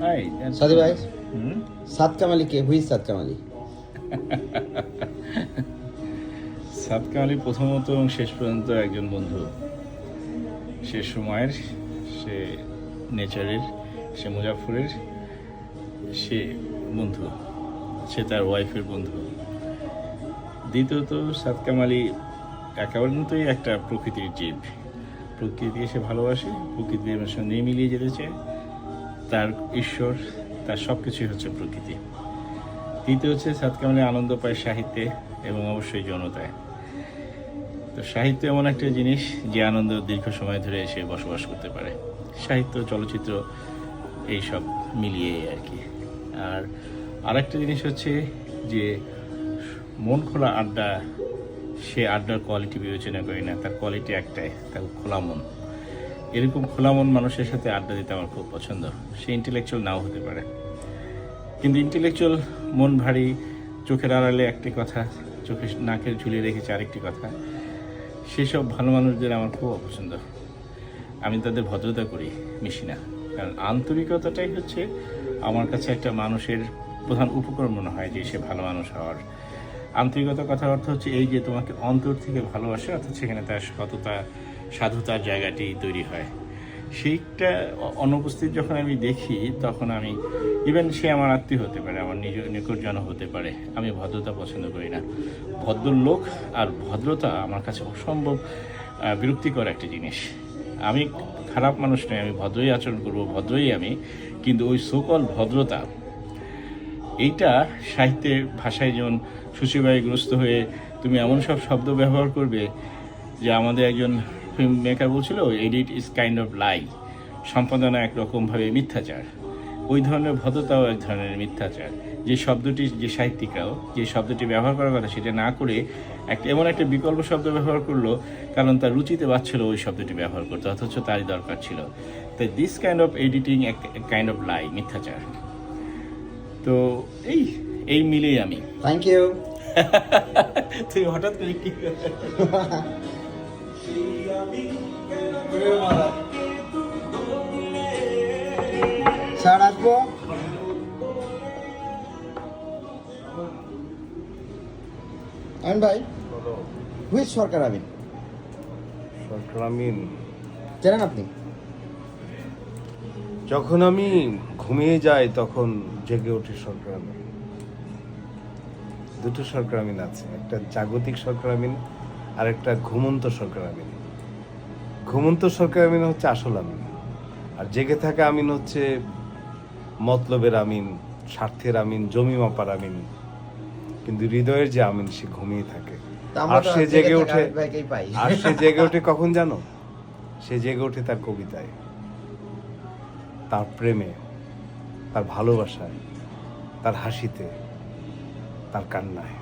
সাদি ভাই? হুম? সাত কামালি কে? হুই সাত কামালি। সাদ কামালি প্রথমত এবং শেষ পর্যন্ত একজন বন্ধু। সে সময়ের সে নেচারের সে মুজাফরের সে বন্ধু সে তার ওয়াইফের বন্ধু। দ্বিতীয়ত সাদ কামালি একেবারেই একটা প্রকৃতির জীব। প্রকৃতিকে সে ভালোবাসে প্রকৃতির সঙ্গে মিলিয়ে যেতে চায়। তার ঈশ্বর, তার সব কিছুই হচ্ছে প্রকৃতি। তৃতীয় হচ্ছে সাদ কামালি আনন্দ পায় সাহিত্যে এবং অবশ্যই জনতায় তো সাহিত্য এমন একটা জিনিস যে আনন্দ দীর্ঘ সময় ধরে এসে বসবাস করতে পারে। সাহিত্য, চলচ্চিত্র এইসব মিলিয়ে আর কি। আর আরেকটা জিনিস হচ্ছে যে মন খোলা আড্ডা, সে আড্ডার কোয়ালিটি বিবেচনা করি না, তার কোয়ালিটি একটাই, তার খোলা মন। এরকম খোলা মন মানুষের সাথে আড্ডা দিতে আমার খুব পছন্দ। সে ইন্টেলেকচুয়াল নাও হতে পারে। কিন্তু ইন্টেলেকচুয়াল মন ভারী, চোখের আড়ালে একটি কথা চোখে নাকের ঝুলিয়ে রেখেছে আরেকটি কথা, সেসব ভালো মানুষদের আমার খুব অপছন্দ। আমি তাদের ভদ্রতা করি, মিশি না। কারণ আন্তরিকতাটাই হচ্ছে আমার কাছে একটা মানুষের প্রধান উপকরণ মনে হয় যে সে ভালো মানুষ হওয়ার। আন্তরিকতা কথার অর্থ হচ্ছে এই যে তোমাকে অন্তর থেকে ভালোবাসে, অর্থাৎ সেখানে তার সততা সাধুতার জায়গাটি তৈরি হয়। সেইটা অনুপস্থিত যখন আমি দেখি, তখন আমি ইভেন সে আমার আত্মীয় হতে পারে, আমার নিজ নিকটজন হতে পারে, আমি ভদ্রতা পছন্দ করি না। ভদ্রলোক আর ভদ্রতা আমার কাছে অসম্ভব বিরক্তিকর একটা জিনিস। আমি খারাপ মানুষ নই, আমি ভদ্রই আচরণ করব, ভদ্রই আমি, কিন্তু ওই সকল ভদ্রতা, এইটা সাহিত্যের ভাষায় যেমন সূচিবায়ুগ্রস্ত হয়ে তুমি এমন সব শব্দ ব্যবহার করবে যে আমাদের একজন ফিল্ম মেকার বলছিল edit is kind of lie সম্পাদনা একরকমভাবে মিথ্যাচার। ওই ধরনের ভদ্রতাও এক ধরনের মিথ্যাচার। যে শব্দটি যে সাহিত্যিকরাও যে শব্দটি ব্যবহার করার কথা সেটা না করে একটা এমন একটা বিকল্প শব্দ ব্যবহার করল কারণ তার রুচিতে বাচ্ছিল ওই শব্দটি ব্যবহার করতে অথচ তারই দরকার ছিল। তাই দিস কাইন্ড অফ এডিটিং এক কাইন্ড অফ লাই মিথ্যাচার। তো এই এই মিলেই আমি। থ্যাংক ইউ তুই হঠাৎ করে কি? স্যার আসব আমিন ভাই হুই সরকার আমিন। সরকার আমিন। জানেন আপনি? যখন আমি ঘুমিয়ে যাই তখন জেগে ওঠে সরকার আমিন। দুটো সরকার আমিন আছে একটা জাগতিক সরকার আমিন আর একটা ঘুমন্ত সরকার আমিন। ঘুমন্ত সরকার আমিন হচ্ছে আসল আমিন। আর জেগে থাকা আমিন হচ্ছে মতলবের আমিন স্বার্থের আমিন জমি মাপার আমিন। কিন্তু হৃদয়ের যে আমিন সে ঘুমিয়ে থাকে। আর সে জেগে ওঠে আর সে জেগে ওঠে কখন জানো? সে জেগে ওঠে তার কবিতায়। তার প্রেমে তার ভালোবাসায় তার হাসিতে তার কান্নায়।